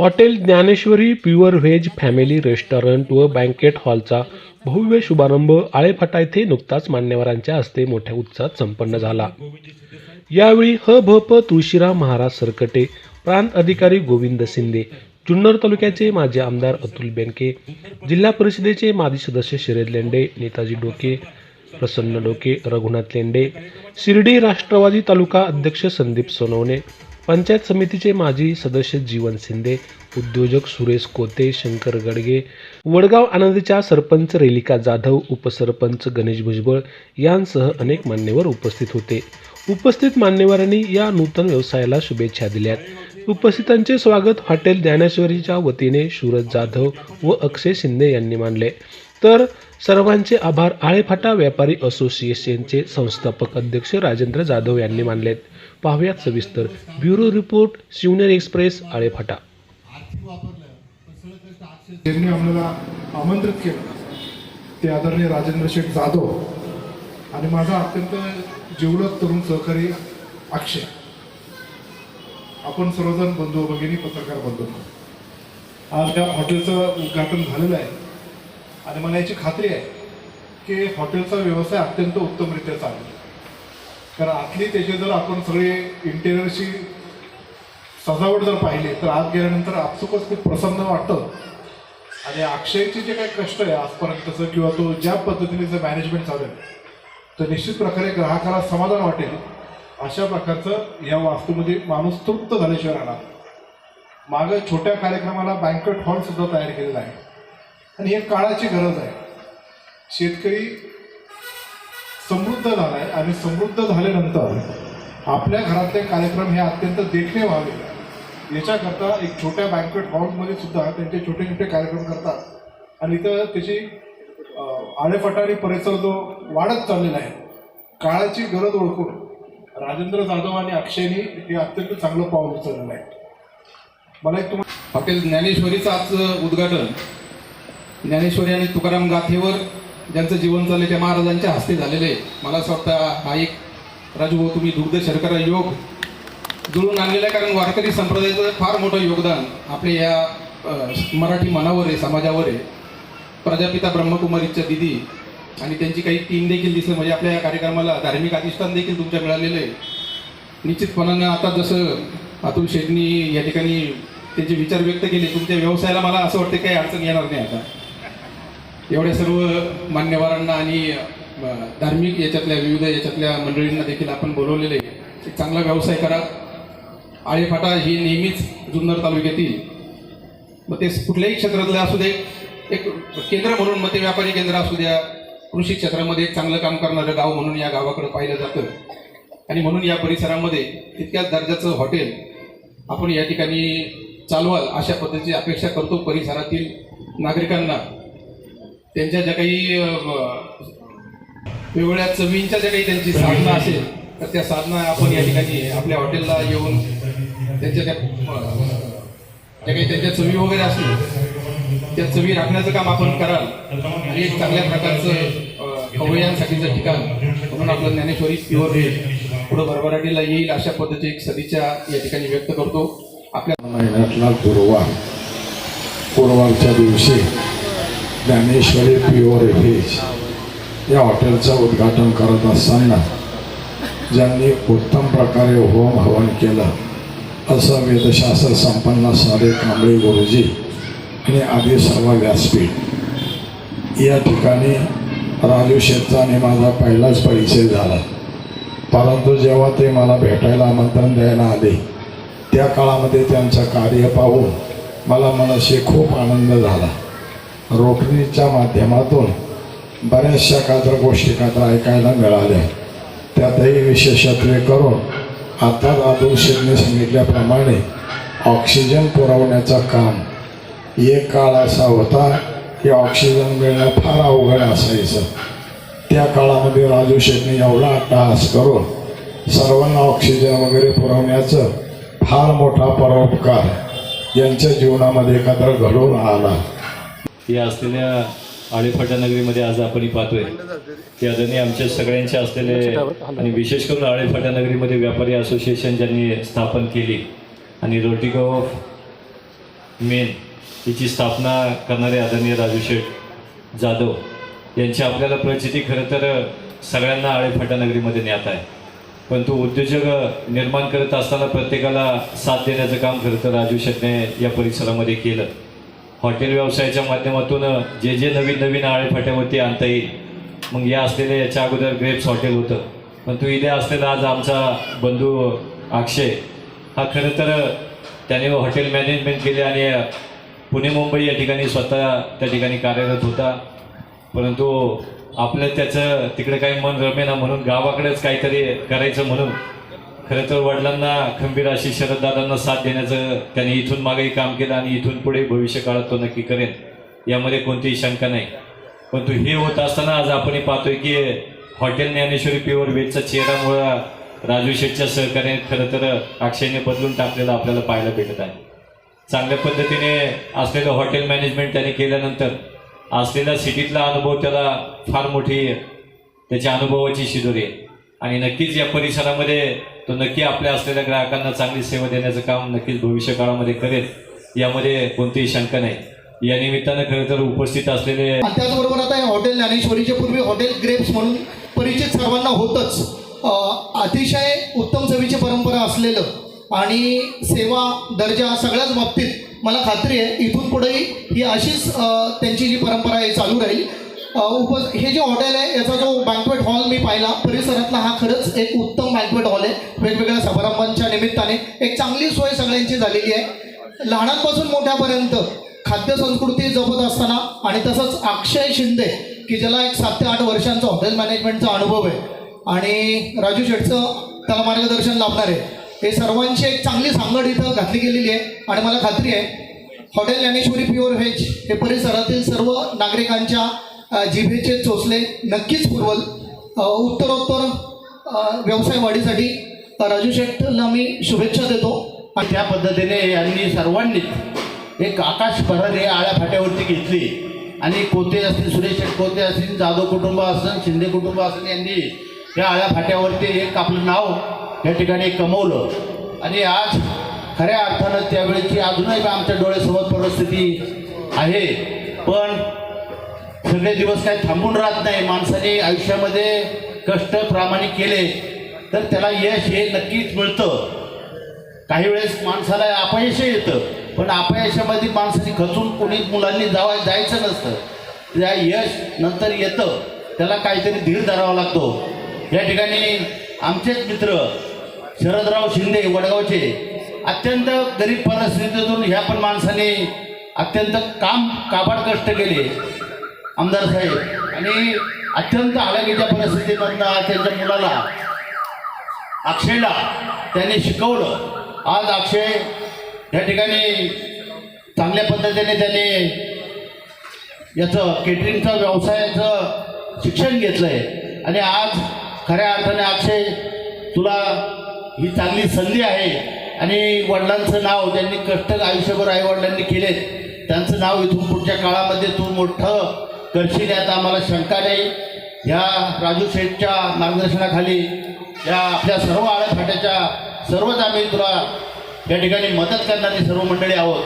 Hotel Dnyaneshwari pure veg family restaurant व banquet हॉलचा भव्य शुभारंभ आळेफाटा येथे नुकताच मान्यवरांच्या हस्ते मोठ्या उत्साहात संपन्न झाला. यावेळी ह भ प तुळशीराम महाराज सरकटे प्रांत अधिकारी गोविंद शिंदे जुन्नर तालुक्याचे माजी आमदार अतुल बेंके जिल्हा परिषदेचे माजी सदस्य शरद लेंडे नेताजी डोके प्रसन्न डोके रघुनाथ लेंडे शिर्डी राष्ट्रवादी तालुका अध्यक्ष संदीप सोनवणे पंचायत समितीचे माजी सदस्य जीवन शिंदे उद्योजक सुरेश कोते शंकर गडगे वडगाव आनंदच्या सरपंच रेलिका जाधव उपसरपंच गणेश भुजबळ यांसह अनेक मान्यवर उपस्थित होते. उपस्थित मान्यवरांनी या नूतन व्यवसायाला शुभेच्छा दिल्यात. उपस्थितांचे स्वागत हॉटेल ज्ञानेश्वरीच्या वतीने सूरज जाधव व अक्षय शिंदे यांनी मानले. तर सर्वांचे आभार. आळेफाटा व्यापारी असोसिएशनचे संस्थापक अध्यक्ष राजेंद्र जाधव यांनी मानलेत. पाहूयात सविस्तर. Bureau report Shivner express Alephata. ज्यांनी आम्हाला आमंत्रित केलं. ते आदरणीय राजेंद्र शेठ जाधव आणि माझा अत्यंत जिवलग तरुण सहकारी अक्षय. आपण सर्वजण बंधू भगिनी पत्रकार बंधू. आज त्या हॉटेलचं उद्घाटन झालेलं आहे. आणि मला याची खात्री आहे की हॉटेलचा व्यवसाय अत्यंत उत्तमरित्या आहे कारण आतली त्याचे जर आपण सगळे इंटेरियरची सजावट जर पाहिली तर आत गेल्यानंतर आपसुकच खूप प्रसन्न वाटतं. आणि अक्षयचे जे काही कष्ट आहे आजपर्यंतचं किंवा तो ज्या पद्धतीने जर मॅनेजमेंट चालेल तर निश्चित प्रकारे ग्राहकाला समाधान वाटेल. अशा प्रकारचं या वास्तूमध्ये माणूस तृप्त झाल्याशिवाय राहणार मागं छोट्या कार्यक्रमाला बँकट हॉलसुद्धा तयार केलेला आहे. आणि हे काळाची गरज आहे. शेतकरी समृद्ध झाला आहे आणि समृद्ध झाल्यानंतर आपल्या घरातले कार्यक्रम हे अत्यंत देखणे व्हावे याच्याकरता एक छोट्या बँकेट हॉलमध्ये सुद्धा त्यांचे छोटे छोटे कार्यक्रम करतात. आणि इथं त्याची अं, परिसर जो वाढत चाललेला आहे काळाची गरज ओळखून राजेंद्र जाधव आणि अक्षयनी हे अत्यंत चांगलं पाऊल उचललेलं आहे. मला एक तुम्हाला हॉटेल ज्ञानेश्वरीचं आज उद्घाटन. ज्ञानेश्वरी आणि तुकाराम गाथेवर ज्यांचं जीवन चालले त्या महाराजांच्या हस्ते झालेले आहे. मला असं वाटतं हा एक राजूभाऊ तुम्ही दुग्ध शर्करा योग. जुळून आणलेला आहे कारण वारकरी संप्रदायाचं फार मोठं योगदान आपले या मराठी मनावर आहे समाजावर आहे. प्रजापिता ब्रह्मकुमारीच्या दिदी आणि त्यांची काही टीम देखील दिसली म्हणजे आपल्या या कार्यक्रमाला धार्मिक अधिष्ठान देखील तुमच्या मिळालेलं आहे. निश्चितपणानं आता जसं अतुल शेठनी या ठिकाणी त्यांचे विचार व्यक्त केले तुमच्या व्यवसायाला मला असं वाटतं काही अडचण येणार नाही आता. एवढ्या सर्व मान्यवरांना आणि धार्मिक याच्यातल्या विविध याच्यातल्या मंडळींना देखील आपण बोलवलेलं आहे. एक चांगला व्यवसाय करा. आळेफाटा ही नेहमीच जुन्नर तालुक्यातील मग ते कुठल्याही क्षेत्रातलं असू दे एक केंद्र म्हणून मग ते व्यापारी केंद्र असू द्या कृषी क्षेत्रामध्ये एक चांगलं काम करणारं गाव म्हणून या गावाकडे पाहिलं जातं. आणि म्हणून या परिसरामध्ये तितक्याच दर्जाचं हॉटेल आपण या ठिकाणी चालवाल अशा पद्धतीची अपेक्षा करतो परिसरातील नागरिकांना. त्यांच्या ज्या काही वेगवेगळ्या चवींच्या ज्या काही त्यांची साधना असेल तर त्या साधना आपण या ठिकाणी आपल्या हॉटेलला येऊन त्यांच्या त्या ज्या काही त्यांच्या चवी वगैरे असतील त्या चवी राखण्याचं काम आपण कराल. आणि एक चांगल्या प्रकारचं अं, ठिकाण म्हणून आपलं ज्ञानेश्वरी प्युअर व्हेज पुढं भरभराटीला येईल अशा पद्धतीची एक सदिच्छा या ठिकाणी व्यक्त करतो. आपल्या महिन्यातला गुरुवार गुरुवारच्या दिवशी ज्ञानेश्वरी प्युअर व्हेज या हॉटेलचं उद्घाटन करत असताना ज्यांनी उत्तम प्रकारे होम हवन केलं असं वेदशास्त्र संपन्न सारे कांबळे गुरुजी आणि आधी सर्व व्यासपीठ. या ठिकाणी राजू शेतचा आणि माझा पहिलाच परिचय झाला. परंतु जेव्हा ते मला भेटायला आमंत्रण द्यायला आले त्या काळामध्ये त्यांचं कार्य पाहून मला मनाशी खूप आनंद झाला. रोटरीच्या माध्यमातून बऱ्याचशा कात्र गोष्टी कात्र ऐकायला मिळाल्या. त्यातही विशेषत्वे करून आता अतुल शेठने सांगितल्याप्रमाणे ऑक्सिजन पुरवण्याचं काम एक काळ असा होता की ऑक्सिजन मिळणं फार अवघड असायचं. त्या काळामध्ये राजू शेठने एवढा अट्टहास करून सर्वांना ऑक्सिजन वगैरे पुरवण्याचं फार मोठा परोपकार यांच्या जीवनामध्ये एकत्र घडून आला. या असलेल्या आळेफाटा नगरीमध्ये आज आपण पाहतोय. की आदरणीय आमच्या सगळ्यांचे असलेले आणि विशेष करून आळेफाटा नगरीमध्ये व्यापारी असोसिएशन ज्यांनी स्थापन केली आणि रोटिको मेन तिची स्थापना करणारे आदरणीय राजू शेठ जाधव यांची आपल्याला प्रचिती खरं तर सगळ्यांना आळेफाटा नगरीमध्ये ज्ञात आहे. पण तो उद्योजक निर्माण करत असताना प्रत्येकाला साथ देण्याचं काम खरं तर राजू शेठने या परिसरामध्ये केलं. हॉटेल व्यवसायाच्या माध्यमातून जे जे नवीन नवीन आळेफाट्यावरती आणता येईल मग या असलेले याच्या अगोदर ग्रेप्स हॉटेल होतं. पण तो इथे असलेला आज आमचा बंधू अक्षय हा खरं तर त्याने हॉटेल मॅनेजमेंट केले आणि पुणे मुंबई या ठिकाणी स्वतः त्या ठिकाणी कार्यरत होता. परंतु आपलं त्याचं तिकडे काही मन रमेना म्हणून गावाकडेच काहीतरी करायचं म्हणून खरं तर वडिलांना खंबीर अशी शरददादांना साथ देण्याचं त्यांनी इथून मागेही काम केलं आणि इथून पुढे भविष्य काळात तो नक्की करेन यामध्ये कोणतीही शंका नाही. परंतु हे होत असताना आज आपण पाहतोय की हॉटेल ज्ञानेश्वरी प्युअर वेजचा चेहरामुळं राजू शेठच्या सहकार्याने खरं तर अक्षयने बदलून टाकलेलं आपल्याला पाहायला भेटत आहे. चांगल्या पद्धतीने असलेलं हॉटेल मॅनेजमेंट त्यांनी केल्यानंतर असलेला सिटीतला अनुभव त्याला फार मोठी त्याच्या अनुभवाची शिदोरी आहे. आणि नक्कीच या परिसरामध्ये तो नक्की आपल्या असलेल्या ग्राहकांना चांगली सेवा देण्याचं काम नक्कीच भविष्य काळामध्ये करेल. यामध्ये कोणतीही शंका नाही. या निमित्तानं खरं तर उपस्थित असलेले त्याचबरोबर आता हे हॉटेल ज्ञानेश्वरीचे पूर्वी हॉटेल ग्रेप्स म्हणून परिचित सर्वांना होतच. अतिशय उत्तम चवीची परंपरा असलेलं आणि सेवा दर्जा सगळ्याच बाबतीत मला खात्री आहे इथून पुढेही ही अशीच त्यांची जी परंपरा आहे चालू राहील. उप हे जे हॉटेल आहे याचा जो बँकवेट हॉल मी पाहिला परिसरातला हा खरंच एक उत्तम बँकवेट हॉल आहे. वेगवेगळ्या समारंभांच्या निमित्ताने एक चांगली सोय सगळ्यांची झालेली आहे. लहानांपासून मोठ्यापर्यंत खाद्य संस्कृती जपत असताना आणि तसंच अक्षय शिंदे की ज्याला एक सात ते आठ वर्षांचा हॉटेल मॅनेजमेंटचा अनुभव आहे. आणि राजू शेठचं त्याला मार्गदर्शन लाभणार आहे. हे सर्वांची एक चांगली सांगड इथं घातली गेलेली आहे. आणि मला खात्री आहे हॉटेल ज्ञानेश्वरी प्युअर व्हेज हे परिसरातील सर्व नागरिकांच्या जिभेचे चोचले नक्कीच पुरवल. उत्तरोत्तर व्यवसाय वाढीसाठी. राजू शेट्टला मी शुभेच्छा देतो. आणि त्या पद्धतीने यांनी सर्वांनी एक आकाश भरण हे आळ्या फाट्यावरती घेतली. आणि कोते असतील सुरेश शेट कोते असतील जाधव कुटुंब असेल शिंदे कुटुंब असेल यांनी या आळ्या फाट्यावरती एक आपलं नाव या ठिकाणी कमवलं. आणि आज खऱ्या अर्थानं त्यावेळेची अजूनही आमच्या डोळ्यासमोर परिस्थिती आहे. पण सगळे दिवस काही थांबून राहत नाही. माणसाने आयुष्यामध्ये कष्ट प्रामाणिक केले तर त्याला यश हे नक्कीच मिळतं. काही वेळेस माणसाला अपयश येतं पण अपयशामध्ये माणसाने खचून कोणी मुलांनी जावा जायचं नसतं. त्या यश नंतर येतं त्याला काहीतरी धीर धरावा लागतो. या ठिकाणी आमचेच मित्र शरदराव शिंदे वडगावचे अत्यंत गरीब परिस्थितीतून ह्या पण माणसाने अत्यंत काम काबाड कष्ट केले. आमदार साहेब. आणि अत्यंत आलागीच्या परिस्थितीमधनं त्यांच्या मुलाला अक्षयला त्यांनी शिकवलं. आज अक्षय या ठिकाणी चांगल्या पद्धतीने त्याने याचं केटरिंगचं व्यवसायाचं शिक्षण घेतलं आहे आणि आज खऱ्या अर्थाने अक्षय तुला ही चांगली संधी आहे. आणि वडिलांचं नाव ज्यांनी कष्ट आयुष्यभर आई वडिलांनी केलेत. त्यांचं नाव इथून पुढच्या काळामध्ये तू मोठं करशील यात आम्हाला शंका नाही. ह्या राजू शेठच्या मार्गदर्शनाखाली या आपल्या सर्व आळ्या फाट्याच्या सर्वच आम्ही तुला या ठिकाणी मदत करणारी सर्व मंडळी आहोत.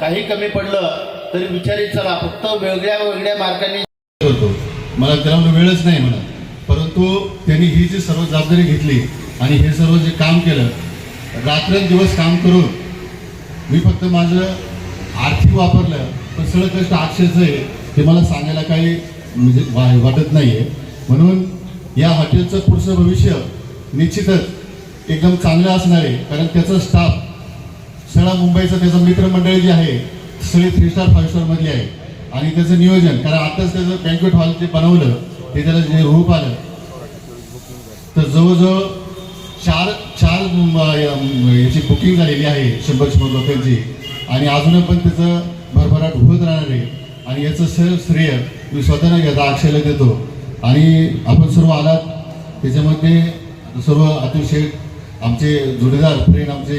काही कमी पडलं तरी विचारित चला. फक्त वेगळ्या वेगळ्या मार्गाने होतो. मला त्याला म्हणजे वेळच नाही म्हणा. परंतु त्यांनी ही जी सर्व जबाबदारी घेतली आणि हे सर्व जे काम केलं रात्रंदिवस काम करून मी फक्त माझं आर्थिक वापरलं पण सगळं कष्ट अक्षरचं आहे ते मला सांगायला काही म्हणजे वा- वाटत नाही आहे म्हणून या हॉटेलचं पुढचं भविष्य निश्चितच एकदम चांगलं असणार आहे. कारण त्याचा स्टाफ सगळा मुंबईचं त्याचं मित्रमंडळी जी आहे सगळी थ्री स्टार फाईव्ह स्टारमधली आहे. आणि त्याचं नियोजन कारण आताच त्याचं बँकवेट हॉल जे बनवलं ते त्याला जे रूप आलं तर जवळजवळ चार चार याची बुकिंग झालेली आहे शंभर शंभर लोकांची. आणि अजून पण त्याचं भरभराट होत राहणार आहे. आणि याचं सर्व श्रेय मी स्वतः न घेता अक्षयला देतो. आणि आपण सर्व आलात. त्याच्यामध्ये सर्व अतिशय आमचे जोडीदार फ्रेंड आमचे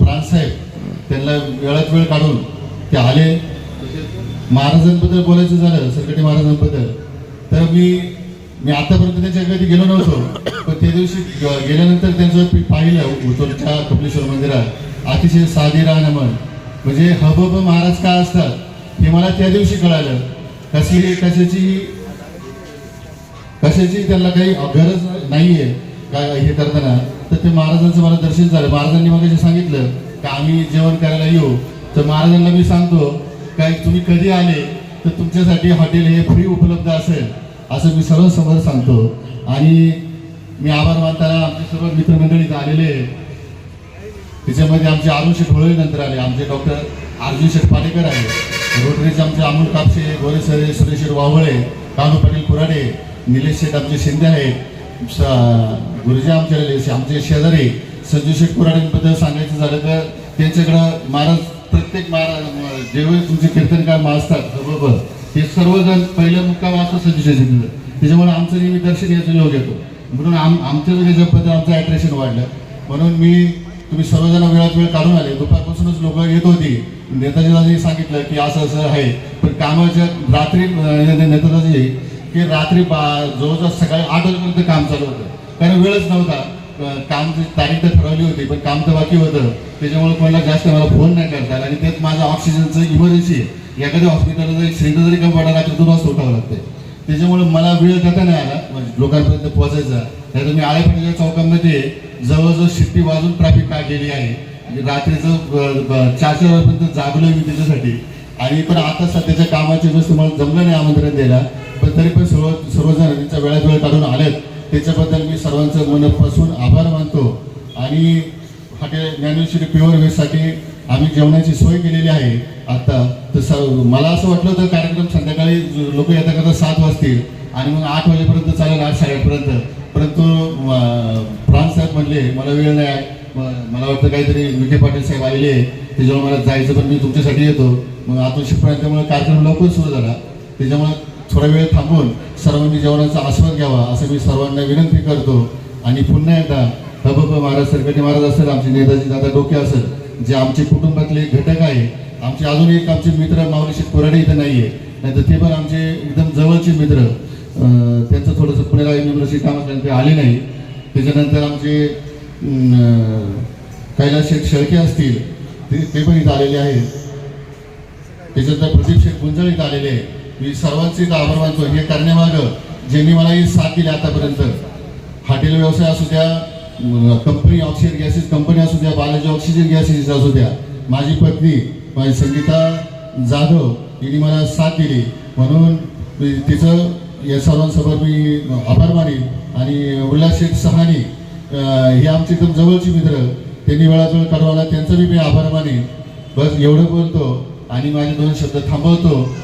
प्राणसाहेब त्यांना वेळात वेळ काढून ते आले. महाराजांबद्दल बोलायचं झालं सरकटे महाराजांबद्दल. तर मी मी आतापर्यंत त्यांच्या कधी गेलो नव्हतो. पण त्या दिवशी गेल्यानंतर त्यांचं मी पाहिलं उतरच्या कपिलेश्वर मंदिरात. अतिशय साधी राहणं म्हणजे हबब महाराज का असतात? हे मला त्या दिवशी कळालं. कशी कशाची? कशाची त्यांना काही गरज नाहीये काय हे करताना? तर ते महाराजांचं मला दर्शन झालं. महाराजांनी मला सांगितलं की आम्ही जेवण करायला येऊ. तर महाराजांना मी सांगतो काय तुम्ही कधी आले तर तुमच्यासाठी हॉटेल हे फ्री उपलब्ध असेल. असं मी सर्व समोर सांगतो. आणि मी आभार मानताना आमचे सर्व मित्रमंडळी आलेले आहे. त्याच्यामध्ये आमचे अरुण शेठ होळे नंतर आले. आमचे डॉक्टर अर्जुन शेठ पाटेकर आहे रोटरीचे आमचे अमोल कापसे गोरे सरे सुरेश शेठ वावळे कानू पाटील कुराडे निलेश शेठ आमचे शिंदे आहेत. स- गुरुजी आमचे आमचे शेजारी संजू शेठ कुराडेंबद्दल सांगायचं झालं तर त्यांच्याकडं महाराज प्रत्येक महाराज जेव्हा तुमचे कीर्तनकार मा असतात बरोबर हे सर्वजण पहिलं मुक्काम असतो संजू शेठ त्याच्यामुळे आमचं नेहमी दर्शन याचं योग येतो म्हणून आम आमच्या याच्याबद्दल आमचं अट्रॅक्शन वाढलं. म्हणून मी तुम्ही सर्वजण वेळात वेळ काढून आले. दुपारपासूनच लोक येत होती. नेताजीदाजी सांगितलं की असं असं आहे. पण कामाच्या रात्री नेताजी की रात्री बा जवळजवळ सकाळी आठ वाजेपर्यंत काम चालू होतं. कारण वेळच नव्हता. कामची तारीख तर ठरवली होती पण काम तर बाकी होतं. त्याच्यामुळे कोणाला जास्त मला फोन नाही करता आला. आणि त्यात माझा ऑक्सिजनचं इमर्जन्सी आहे. एखाद्या हॉस्पिटलला जरी सिलेंडर जरी कमी पडायला दोन वाजता उठावं लागतं त्याच्यामुळे मला वेळ देता नाही आला. म्हणजे लोकांपर्यंत पोहोचायचा. नाही तर मी आळेपाटीच्या चौकामध्ये जवळजवळ शिट्टी वाजून ट्रॅफिक का आहे. रात्रीचं ब- ब- चार वाजेपर्यंत मी त्याच्यासाठी. आणि पण आता सध्याच्या कामाच्या दिवस तुम्हाला जमलं नाही आमंत्रण द्यायला. पण तरी पण सर्व सर्वजण त्यांच्या वेळात वेळ काढून आलेत. त्याच्याबद्दल मी सर्वांचं मनापासून आभार मानतो. आणि हॉटेल ज्ञानेश्वरी प्युअर वेजसाठी आम्ही जेवणाची सोय केलेली आहे. आता तर मला असं वाटलं होतं कार्यक्रम संध्याकाळी लोक येता करता सात वाजतील आणि मग आठ वाजेपर्यंत चालेल आठ साडेआठपर्यंत. परंतु फ्रान्स साहेब म्हणले मला वेळ नाही मला वाटतं काहीतरी विखे पाटील साहेब आलेले त्याच्यामुळे मला जायचं पण मी तुमच्यासाठी येतो. मग आतून शिफ्ट त्यामुळे कार्यक्रम लवकर सुरू झाला. त्याच्यामुळे थोडा वेळ थांबून सर्वांनी जेवणाचा आस्वाद घ्यावा असं मी सर्वांना विनंती करतो. आणि पुन्हा एकदा हबप महाराज सरकटी महाराज असेल आमचे नेताजी दादा डोके असेल जे आमचे कुटुंबातले घटक आहे आमचे अजून एक आमचे मित्र माऊली कोराडे इथं नाही आहे नाही तर ते पण आमचे एकदम जवळचे मित्र. त्यांचं थोडंसं पुण्याला युनिव्हर्सिटी काम असल्याने ते आले नाही. त्याच्यानंतर आमचे कैलास शेठ शेळके असतील ते ते पण इथं आलेले आहेत. त्याच्यानंतर प्रदीप शेठ गुंजळ इथं आलेले आहे मी सर्वांचे इथं आभार मानतो. हे करण्यामागं ज्यांनी मला ही साथ दिली आतापर्यंत हॉटेल व्यवसाय असू द्या कंपनी ऑक्सिजन गॅसेस कंपनी असू द्या बालाजी ऑक्सिजन गॅसेस असू द्या माझी पत्नी माझी संगीता जाधव तिने मला साथ दिली. म्हणून मी तिचं या सर्वांसमोर मी आभार मानेन. आणि उल्हास शेख सहानी हे आमचे एकदम जवळचे मित्र त्यांनी वेळाजवळ वेळ त्यांचा बी मी आभार मानेन. बस एवढं बोलतो आणि माझे दोन शब्द थांबवतो.